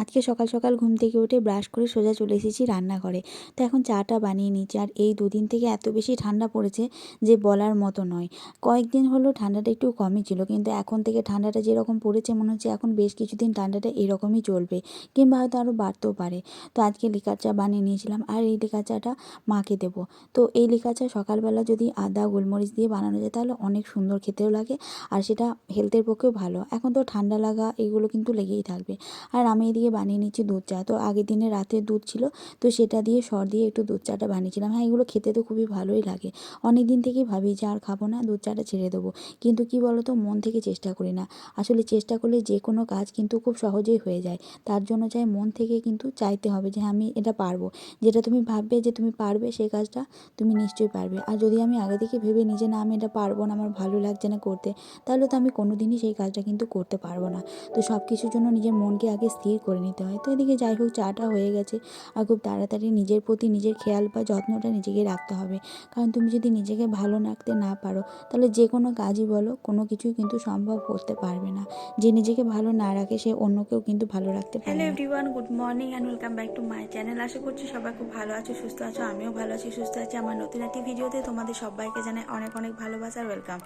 আজকে সকাল সকাল ঘুম থেকে উঠে ব্রাশ করে সোজা চলে এসেছি রান্নাঘরে। তো এখন চাটা বানিয়ে নিচ্ছি আর এই দুদিন থেকে এত বেশি ঠান্ডা পড়েছে যে বলার মতো নয়। কয়েকদিন হলো ঠান্ডাটা একটু কমই ছিল, কিন্তু এখন থেকে ঠান্ডাটা যেরকম পড়েছে মনে হচ্ছে এখন বেশ কিছুদিন ঠান্ডাটা এরকমই চলবে কিংবা হয়তো আরও বাড়তেও পারে। তো আজকে লিকার চা বানিয়ে নিয়েছিলাম আর এই লিকার চাটা মাকে দেবো। তো এই লিকার চা সকালবেলা যদি আদা, গোলমরিচ দিয়ে বানানো যায় তাহলে অনেক সুন্দর খেতেও লাগে আর সেটা হেলথের পক্ষেও ভালো। এখন তো ঠান্ডা লাগা এগুলো কিন্তু লেগেই থাকবে। আর আমি এদিকে বানিয়ে নিচ্ছি দুধ চা। তো আগের দিনে রাতের দুধ ছিল, তো সেটা দিয়ে সর দিয়ে একটু দুধ চাটা বানিয়েছিলাম। হ্যাঁ এগুলো খেতে তো খুবই ভালোই লাগে। অনেক দিন থেকেই ভাবি যে আর খাব না, দুধ চাটা ছেড়ে দেবো। কিন্তু কি বলো তো মন থেকে চেষ্টা করি না। আসলে চেষ্টা করলে যে কোনো কাজ কিন্তু খুব সহজেই হয়ে যায়। তার জন্য চাই মন থেকে কিন্তু চাইতে হবে যে আমি এটা পারব। যেটা তুমি ভাববে যে তুমি পারবে সেই কাজটা তুমি নিশ্চয়ই পারবে। আর যদি আমি আগে থেকে ভেবে নিই যে না আমি এটা পারব না, আমার ভালো লাগছে না করতে, তাহলে তো আমি কোনো দিনই সেই কাজটা কিন্তু করতে পারব না। তো সব কিছুর জন্য নিজের মনকে আগে স্থির করে নিতে হয়। তো এদিকে যাই হোক চাটা হয়ে গেছে আর খুব তাড়াতাড়ি নিজের প্রতি নিজের খেয়াল বা যত্নটা নিজেকে রাখতে হবে। কারণ তুমি যদি নিজেকে ভালো রাখতে না পারো তাহলে যে কোনো কাজই বলো কোনো কিছুই কিন্তু সম্ভব করতে পারবে না। যে নিজেকে ভালো না রাখে সে অন্যকেও কিন্তু ভালো রাখতে পারে hello everyone good morning and welcome back to my channel আশা করছি সবাই খুব ভালো আছো সুস্থ আছো আমিও ভালো আছি সুস্থ আছি। আমার নতুন একটি ভিডিওতে তোমাদের সবাইকে জানাই অনেক অনেক ভালোবাসা আর ওয়েলকাম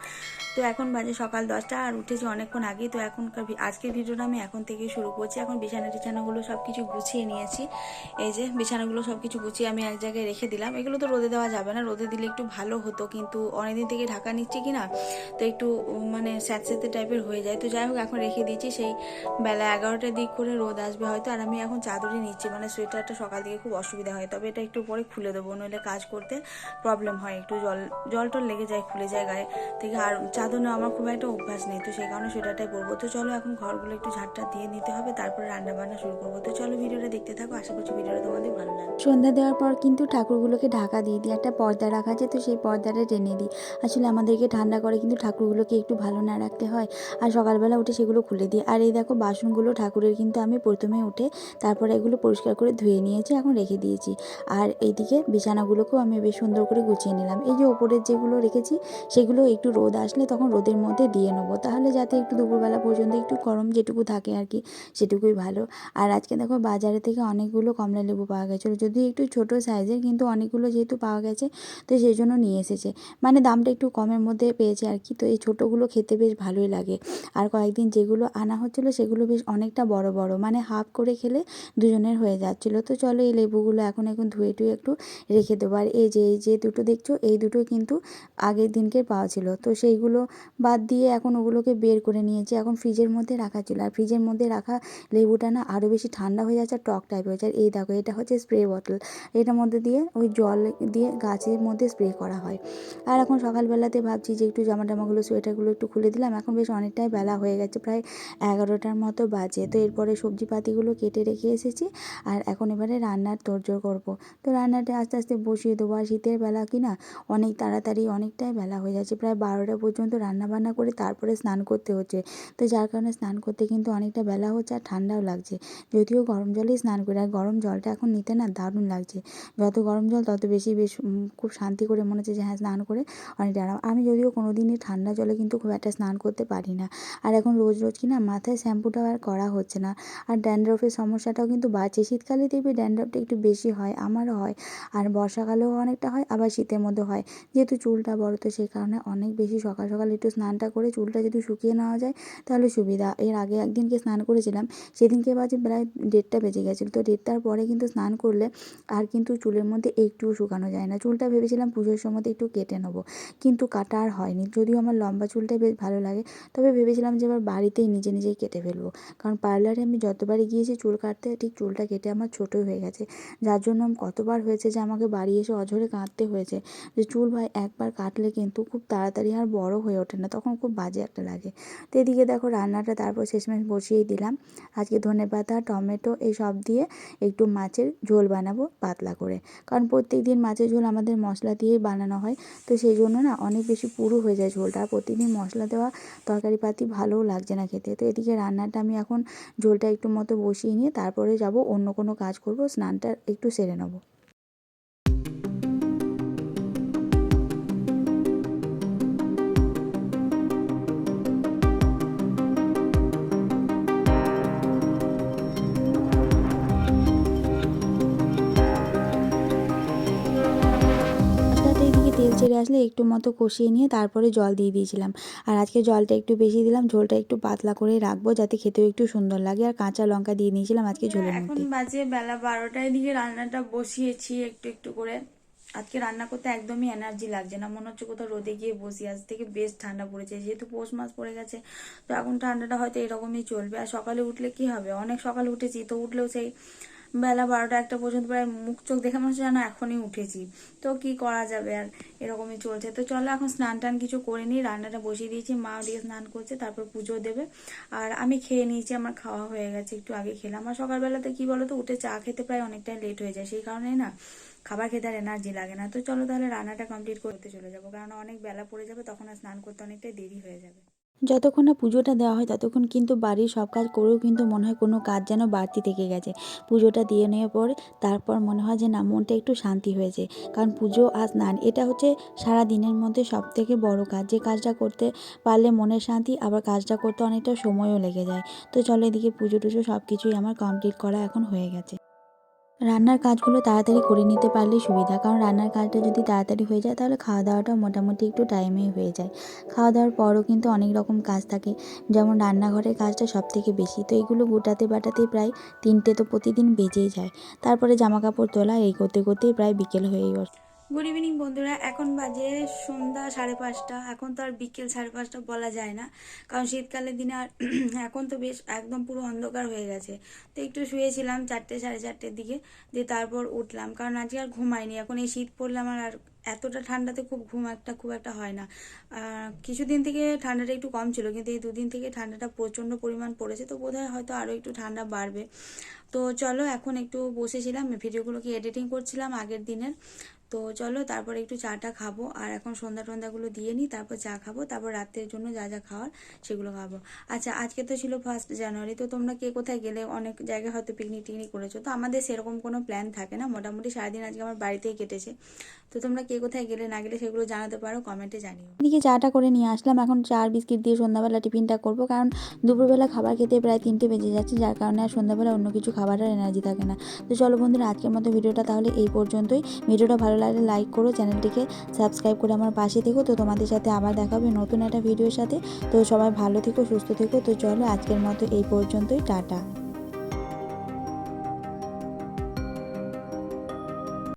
তো এখন বাজে সকাল দশটা আর উঠেছি অনেকক্ষণ আগে তো এখনকার আজকের ভিডিওটা আমি এখন থেকে শুরু করছি। এখন বিছানা টিছানাগুলো সব কিছু গুছিয়ে নিয়েছি। এই যে বিছানাগুলো সব কিছু গুছিয়ে আমি এক জায়গায় রেখে দিলাম। এগুলো তো রোদে দেওয়া যাবে না। রোদে দিলে একটু ভালো হতো, কিন্তু অনেকদিন থেকে ঢাকা নিচ্ছি কি না তো একটু মানে স্যাঁতস্যাঁতে টাইপের হয়ে যায়। তো যাই হোক, এখন রেখে দিয়েছি। সেই বেলা এগারোটার দিক করে রোদ আসবে হয়তো, আর আমি এখন চাদরই নিচ্ছি। মানে সোয়েটারটা সকাল থেকে খুব অসুবিধা হয়। তবে এটা একটু পরে খুলে দেবো, নইলে কাজ করতে প্রবলেম হয়। একটু জল জল টল লেগে যায়, খুলে যায় গায়ে। থেকে আর চাদর নেওয়া আমার খুব একটা অভ্যাস নেই। তো সেই কারণে সোয়েটারটাই পরবো। তো চলো এখন ঘরগুলো একটু ঝাড়টা দিয়ে নিতে হবে। তারপরে রান্না বান্না শুরু করব। তো চলো ভিডিওটা দেখতে থাকো, আশা করছি ভিডিওটা তোমাদের ভালো লাগবে। সন্ধ্যা দেওয়ার পর কিন্তু ঠাকুরগুলোকে ঢাকা দিয়ে দিই, একটা পর্দা রাখা আছে তো সেই পর্দাটা টেনে দিই। আসলে আমাদেরকে ঠান্ডা করে কিন্তু ঠাকুরগুলোকে একটু ভালো না রাখতে হয়, আর সকালবেলা উঠে সেগুলো খুলে দিই। আর এই দেখো বাসনগুলো ঠাকুরের কিন্তু আমি প্রথমে উঠে তারপরে এগুলো পরিষ্কার করে ধুয়ে নিয়েছি, এখন রেখে দিয়েছি। আর এইদিকে বিছানাগুলোকেও আমি বেশ সুন্দর করে গুছিয়ে নিলাম। এই যে ওপরের যেগুলো রেখেছি, সেগুলো একটু রোদ আসলে তখন রোদের মধ্যে দিয়ে নেব। তাহলে যাতে একটু দুপুরবেলা পর্যন্ত একটু গরম যেটুকু থাকে আর কি, সেটুকুই ভালো। আর আজকে দেখো বাজারে থেকে অনেকগুলো কমলা লেবু পাওয়া গেছিল। যদি একটু ছোট সাইজের কিন্তু অনেকগুলো যেহেতু পাওয়া গেছে, তো সেই জন্য নিয়ে এসেছে। মানে দামটা একটু কমের মধ্যে পেয়েছে আর কি, তো এই ছোটোগুলো খেতে বেশ ভালোই লাগে। আর কয়েকদিন যেগুলো আনা হচ্ছিল, সেগুলো বেশ অনেকটা বড় বড় মানে হাফ করে খেলে দুজনের হয়ে যাচ্ছিল। তো চলো এই লেবুগুলো এখন এখন ধুয়ে টুয়ে একটু রেখে দেবো। আর এই যে এই যে দুটো দেখছ, এই দুটো কিন্তু আগের দিনকে পাওয়া ছিল। তো সেইগুলো বাদ দিয়ে এখন ওগুলোকে বের করে নিয়েছি। এখন ফ্রিজের মধ্যে রাখা ছিল। আর ফ্রিজের মধ্যে রাখা লেবুটা না আরও বেশি ঠান্ডা হয়ে যাচ্ছে, আর টক টাইপ হয়ে আর এই দেখো, এটা হচ্ছে স্প্রে বোতল এটার মধ্যে দিয়ে ওই জল দিয়ে গাছের মধ্যে স্প্রে করা হয়। আর এখন সকালবেলাতে ভাবছি যে একটু জামা টামাগুলো সোয়েটারগুলো একটু খুলে দিলাম। এখন বেশ অনেকটাই বেলা হয়ে গেছে, প্রায় এগারোটার মতো বাজে। তো এরপরে সবজিপাতিগুলো কেটে রেখে এসেছি, আর এখন এবারে রান্নার তোড়জোড় করব। তো রান্নাটা আস্তে আস্তে বসিয়ে দেবো। আর শীতের বেলা কি না, অনেক তাড়াতাড়ি অনেকটাই বেলা হয়ে যাচ্ছে। প্রায় বারোটা পর্যন্ত রান্না বান্না করে তারপরে স্নান করতে হচ্ছে। তো যার কারণে স্নান করতে কিন্তু অনেকটা বেলা হচ্ছে, আর ঠান্ডাও লাগছে। যদিও গরম জলেই স্নান করি, আর গরম জলটা এখন নিতে না দারুণ লাগছে। যত গরম জল, তত বেশি বেশ খুব শান্তি করে মনে হচ্ছে যে হ্যাঁ স্নান করে অনেকটা আরাম। আমি যদিও কোনো দিনই ঠান্ডা জলে কিন্তু খুব একটা স্নান করতে পারি না। আর এখন রোজ রোজ কি না, মাথায় শ্যাম্পুটাও আর করা হচ্ছে না। আর ড্যান্ড্রফের সমস্যাটাও কিন্তু বাড়ছে। শীতকালে দেখবি ড্যান্ড্রফটা একটু বেশি হয়, আমারও হয়। আর বর্ষাকালেও অনেকটা হয়, আবার শীতের মধ্যে হয়। যেহেতু চুলটা বড়, তো সেই কারণে অনেক বেশি সকাল সকাল একটু স্নানটা করে চুলটা যদি শুকিয়ে নেওয়া যায়, তাহলে সুবিধা। এর আগে একদিনকে স্নান করেছিলাম, সেদিনকে বাজে প্রায় দেড়টা বেজে গেছিল। তো দেড়টার পরে কিন্তু স্নান করলে আর কিন্তু চুলের মধ্যে একটুও শুকানো যায় না। চুলটা ভেবেছিলাম পুজোর সময় একটু কেটে নেব, কিন্তু কাটা আর হয়নি। যদিও আমার লম্বা চুলটাই বেশ ভালো লাগে, তবে ভেবেছিলাম যে এবার বাড়িতেই নিজে নিজেই কেটে ফেলব। কারণ পার্লারে আমি যতবারই গিয়েছি চুল কাটতে ঠিক চুলটা কেটে আমার ছোটোই হয়ে গেছে। যার জন্য কতবার হয়েছে যে আমাকে বাড়ি এসে অঝরে কাঁদতে হয়েছে যে চুল ভাই একবার কাটলে কিন্তু খুব তাড়াতাড়ি আর বড় হয়ে ওঠে না, তখন খুব বাজে একটা লাগে। তো এদিকে দেখো রান্নাটা তারপর শেষমেশ বসিয়েই দিলাম। আজকে ধনে পাতা টমেটো এই সব দিয়ে একটু মাছের ঝোল বানাবো পাতলা করে। কারণ প্রত্যেক দিন মাছের ঝোল আমাদের মশলা দিয়েই বানানো হয়। তো সেই জন্য না অনেক বেশি পুরু হয়ে যায় ঝোলটা। আর প্রতিদিন মশলা দেওয়া তরকারি পাতি ভালোও লাগছে না খেতে। তো এদিকে রান্নাটা আমি এখন ঝোলটা একটু মতো বসিয়ে নিয়ে তারপরে যাব অন্য কোনো কাজ করব। স্নানটা একটু সেরে নেব। তেড়ে আসলে একটু মতো কষিয়ে নিয়ে তারপরে জল দিয়ে দিয়েছিলাম। আর আজকে জলটা একটু বেশি দিলাম ঝোলটা একটু পাতলা করে রাখব যাতে খেতেও একটু সুন্দর লাগে। আর কাঁচা লঙ্কা দিয়ে নিয়েছিলাম আজকে ঝোলের এখন মধ্যে। বাজে বেলা বারোটায় দিকে রান্নাটা বসিয়েছি একটু একটু করে। আজকে রান্না করতে একদমই এনার্জি লাগছে না। মনে হচ্ছে কোথাও রোদে গিয়ে বসি। আজ থেকে বেশ ঠান্ডা পড়েছে। যেহেতু পৌষ মাস পড়ে গেছে তো এখন ঠান্ডাটা হয়তো এরকমই চলবে। আর সকালে উঠলে কি হবে? অনেক সকালে উঠেছি তো উঠলেও সেই বেলা বারোটা একটা পর্যন্ত প্রায় মুখ চোখ দেখে মনে হচ্ছে যেন এখনই উঠেছি। তো কি করা যাবে আর? এরকমই চলছে। তো চলো এখন স্নান টান কিছু করে নিই, রান্নাটা বসিয়ে দিয়েছি, মা ওদিকে স্নান করছে, তারপর পুজো দেবে। আর আমি খেয়ে নিয়েছি, আমার খাওয়া হয়ে গেছে, একটু আগে খেলাম। আর সকালবেলাতে কি বলতো, উঠে চা খেতে প্রায় অনেকটাই লেট হয়ে যায়, সেই কারণে না খাবার খেতে আর এনার্জি লাগে না। তো চলো তাহলে রান্নাটা কমপ্লিট করতে চলে যাব, কারণ অনেক বেলা পড়ে যাবে, তখন আর স্নান করতে অনেকটাই দেরি হয়ে যাবে। যতক্ষণ না পুজোটা দেওয়া হয়, ততক্ষণ কিন্তু বাড়ির সব কাজ করেও কিন্তু মনে হয় কোনো কাজ যেন বাড়তি থেকে গেছে। পুজোটা দিয়ে নেওয়ার পর তারপর মনে হয় যে, না, মনটা একটু শান্তি হয়েছে। কারণ পুজো আর স্নান, এটা হচ্ছে সারা দিনের মধ্যে সব থেকে বড় কাজ। যে কাজটা করতে পারলে মনের শান্তি, আবার কাজটা করতে অনেকটা সময়ও লেগে যায়। তো চলো এদিকে পুজো টুজো সব কিছুই আমার কমপ্লিট করা এখন হয়ে গেছে। রান্নার কাজগুলো তাড়াতাড়ি করে নিতে পারলে সুবিধা। কারণ রান্নার কাজটা যদি তাড়াতাড়ি হয়ে যায়, তাহলে খাওয়া দাওয়াটা মোটামুটি একটু টাইমেই হয়ে যায়। খাওয়া দাওয়ার পরও কিন্তু অনেক রকম কাজ থাকে। যেমন রান্নাঘরের কাজটা সব থেকে বেশি। তো এগুলো গোটাতে বাটাতে প্রায় তিনটে তো প্রতিদিন বেজেই যায়। তারপরে জামা কাপড় তোলা, এই করতে করতেই প্রায় বিকেল হয়েই গেছে গুড ইভিনিং বন্ধুরা। এখন বাজে সন্ধ্যা সাড়ে পাঁচটা। এখন তো আর বিকেল সাড়ে পাঁচটা বলা যায় না। কারণ শীতকালের দিনে আর এখন তো বেশ একদম পুরো অন্ধকার হয়ে গেছে। তো একটু শুয়েছিলাম চারটে সাড়ে চারটের দিকে। দিয়ে তারপর উঠলাম। কারণ আজকে আর ঘুমাইনি। এখন এই শীত পড়লে আমার আর এতটা ঠান্ডাতে খুব ঘুম একটা খুব একটা হয় না। কিছুদিন থেকে ঠান্ডাটা একটু কম ছিল। কিন্তু এই দুদিন থেকে ঠান্ডাটা প্রচণ্ড পরিমাণ পড়েছে। তো বোধহয় হয়তো আরও একটু ঠান্ডা বাড়বে। তো চলো এখন একটু বসেছিলাম, ভিডিওগুলোকে এডিটিং করছিলাম আগের দিনের। তো চলো তারপর একটু চাটা খাব আর এখন সন্ধ্যা টন্ধ্যাগুলো দিয়ে নিই, তারপর চা খাব, তারপর রাতের জন্য যা যা খাওয়ার সেগুলো খাব। আচ্ছা আজকে তো ছিল ফার্স্ট জানুয়ারি তো তোমরা কে কোথায় গেলে? অনেক জায়গায় হয়তো পিকনিক টিকনিক করেছ, তো আমাদের সেরকম কোনো প্ল্যান থাকে না। মোটামুটি সারাদিন আজকে আমার বাড়িতেই কেটেছে। তো তোমরা কে কোথায় গেলে না গেলে সেগুলো জানাতে পারো কমেন্টে জানিও। এদিকে চাটা করে নিয়ে আসলাম, এখন চা আর বিস্কিট দিয়ে সন্ধ্যাবেলা টিফিনটা করব, কারণ দুপুরবেলা খাবার খেতে প্রায় তিনটে বেজে যাচ্ছে, যার কারণে আর সন্ধ্যাবেলা অন্য কিছু খাবারের এনার্জি থাকে না। তো চলো বন্ধুরা, আজকের মতো ভিডিওটা তাহলে এই পর্যন্তই। ভিডিওটা ভালো লাগলে লাইক করো, চ্যানেলটিকে সাবস্ক্রাইব করে আমার পাশে থেকো। তো তোমাদের সাথে আবার দেখা হবে নতুন একটা ভিডিওর সাথে। তো সবাই ভালো থেকো, সুস্থ থেকো। তো চলো আজকের মতো এই পর্যন্তই, টাটা।